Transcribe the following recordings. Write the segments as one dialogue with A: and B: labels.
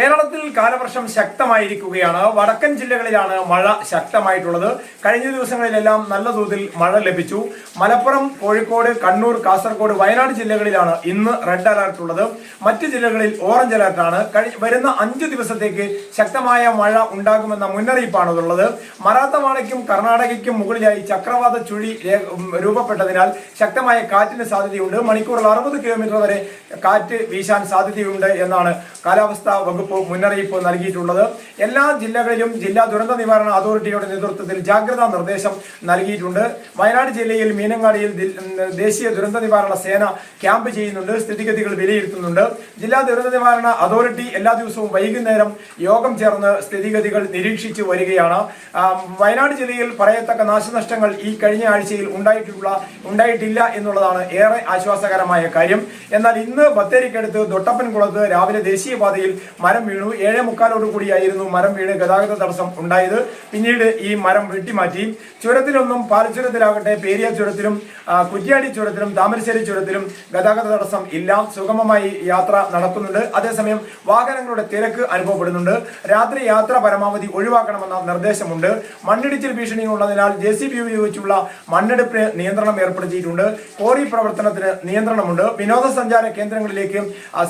A: കേരളത്തിൽ കാലവർഷം ശക്തമായിരിക്കുകയാണ്. വടക്കൻ ജില്ലകളിലാണ് മഴ ശക്തമായിട്ടുള്ളത്. കഴിഞ്ഞ ദിവസങ്ങളിലെല്ലാം നല്ല തോതിൽ മഴ ലഭിച്ചു. മലപ്പുറം കോഴിക്കോട് കണ്ണൂർ കാസർഗോഡ് വയനാട് ജില്ലകളിലാണ് ഇന്ന് റെഡ് അലർട്ട് ഉള്ളത്. മറ്റ് ജില്ലകളിൽ ഓറഞ്ച് അലർട്ടാണ് വരുന്ന അഞ്ചു ദിവസത്തേക്ക് ശക്തമായ മഴ ഉണ്ടാകുമെന്ന മുന്നറിയിപ്പാണ് ഉള്ളത്. മറാത്തവാടയ്ക്കും കർണാടകയ്ക്കും മുകളിലായി ചക്രവാത ചുഴി രൂപപ്പെട്ടതിനാൽ ശക്തമായ കാറ്റിന് സാധ്യതയുണ്ട്. മണിക്കൂറിൽ അറുപത് കിലോമീറ്റർ വരെ കാറ്റ് വീശാൻ സാധ്യതയുണ്ട് എന്നാണ് കാലാവസ്ഥാ വകുപ്പ് മുന്നറിയിപ്പ് നൽകിയിട്ടുള്ളത്. എല്ലാ ജില്ലകളിലും ജില്ലാ ദുരന്ത നിവാരണ അതോറിറ്റിയുടെ നേതൃത്വത്തിൽ ജാഗ്രതാ നിർദ്ദേശം നൽകിയിട്ടുണ്ട്. വയനാട് ജില്ലയിൽ മീനങ്ങാടിയിൽ ദേശീയ ദുരന്ത നിവാരണ സേന ക്യാമ്പ് ചെയ്യുന്നുണ്ട്. സ്ഥിതിഗതികൾ വിലയിരുത്തുന്നുണ്ട്. ജില്ലാ ദുരന്ത നിവാരണ അതോറിറ്റി എല്ലാ ദിവസവും വൈകുന്നേരം യോഗം ചേർന്ന് സ്ഥിതിഗതികൾ നിരീക്ഷിച്ചു വരികയാണ്. വയനാട് ജില്ലയിൽ പറയത്തക്ക നാശനഷ്ടങ്ങൾ ഈ കഴിഞ്ഞ ആഴ്ചയിൽ ഉണ്ടായിട്ടുള്ള ഉണ്ടായിട്ടില്ല എന്നുള്ളതാണ് ഏറെ ആശ്വാസകരമായ കാര്യം. എന്നാൽ ഇന്ന് ബത്തേരിക്കടുത്ത് തൊട്ടപ്പൻകുളത്ത് രാവിലെ ദേശീയപാതയിൽ മരം വീണു. ഏഴേ മുക്കാലോട് കൂടിയായിരുന്നു മരം വീണ് ഗതാഗത തടസ്സം ഉണ്ടായത്. പിന്നീട് ഈ മരം വെട്ടിമാറ്റി. ചുരത്തിലൊന്നും പാലച്ചുരത്തിലാകട്ടെ പേരിയ ചുരത്തിലും കുറ്റിയാടി ചുരത്തിലും താമരശ്ശേരി ചുരത്തിലും ഗതാഗത തടസ്സം ഇല്ല. സുഗമമായി യാത്ര നടത്തുന്നുണ്ട്. അതേസമയം വാഹനങ്ങളുടെ തിരക്ക് അനുഭവപ്പെടുന്നുണ്ട്. രാത്രി യാത്ര പരമാവധി ഒഴിവാക്കണമെന്ന നിർദ്ദേശമുണ്ട്. മണ്ണിടിച്ചിൽ ഭീഷണി ഉള്ളതിനാൽ ജെ സി ബി ഉപയോഗിച്ചുള്ള മണ്ണെടുപ്പിന് നിയന്ത്രണം ഏർപ്പെടുത്തിയിട്ടുണ്ട്. കോറി പ്രവർത്തനത്തിന് നിയന്ത്രണമുണ്ട്. വിനോദസഞ്ചാര കേന്ദ്രങ്ങളിലേക്ക്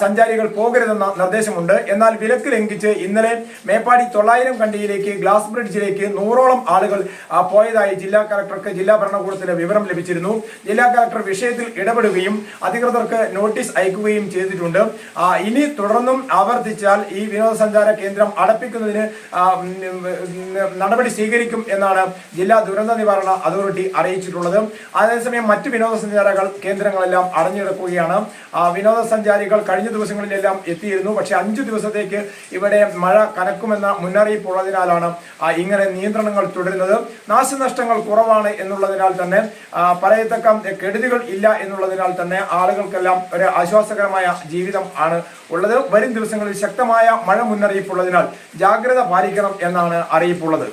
A: സഞ്ചാരികൾ പോകരുതെന്ന നിർദ്ദേശമുണ്ട്. എന്നാൽ വിലക്ക് ലംഘിച്ച് ഇന്നലെ മേപ്പാടി തൊള്ളായിരം കണ്ടിയിലേക്ക് ഗ്ലാസ് ബ്രിഡ്ജിലേക്ക് നൂറോളം ആളുകൾ പോയതായി ജില്ലാ കളക്ടർക്ക് ജില്ലാ ഭരണകൂടത്തിന് വിവരം ലഭിച്ചിരുന്നു. ജില്ലാ കളക്ടർ വിഷയത്തിൽ ഇടപെടുകയും അധികൃതർക്ക് നോട്ടീസ് അയക്കുകയും ചെയ്തിട്ടുണ്ട്. ഇനി തുടർന്നും ആവർത്തിച്ചാൽ ഈ വിനോദസഞ്ചാര കേന്ദ്രം അടപ്പിക്കുന്നതിന് നടപടി സ്വീകരിക്കും എന്നാണ് ജില്ലാ ദുരന്ത നിവാരണ അതോറിറ്റി അറിയിച്ചിട്ടുള്ളത്. അതേസമയം മറ്റ് വിനോദസഞ്ചാര കേന്ദ്രങ്ങളെല്ലാം അടഞ്ഞിടക്കുകയാണ് വിനോദസഞ്ചാരികൾ കഴിഞ്ഞ ദിവസങ്ങളിലെല്ലാം എത്തിയിരുന്നു. പക്ഷേ അഞ്ചു ദിവസത്തേക്ക് ഇവിടെ മഴ കനക്കുമെന്ന മുന്നറിയിപ്പ് ഉള്ളതിനാലാണ് ഇങ്ങനെ നിയന്ത്രണങ്ങൾ തുടരുന്നത്. നാശനഷ്ടങ്ങൾ കുറവാണ് എന്നുള്ളതിനാൽ തന്നെ പറയത്തക്ക കെടുതികൾ ഇല്ല എന്നുള്ളതിനാൽ തന്നെ ആളുകൾക്കെല്ലാം ഒരു ആശ്വാസകരമായ ജീവിതം ആണ് ഉള്ളത്. വരും ദിവസങ്ങളിൽ ശക്തമായ മഴ മുന്നറിയിപ്പുള്ളതിനാൽ ജാഗ്രത പാലിക്കണം എന്നാണ് അറിയിപ്പുള്ളത്.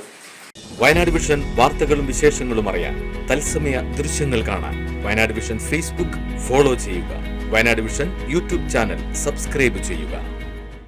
B: വയനാട് വിഷൻ വാർത്തകളും വിശേഷങ്ങളും അറിയാൻ തത്സമയ ദൃശ്യങ്ങൾ കാണാൻ വയനാട് വിഷൻ ഫേസ്ബുക്ക് ഫോളോ ചെയ്യുക. Wayanad vision YouTube channel subscribe ചെയ്യുക.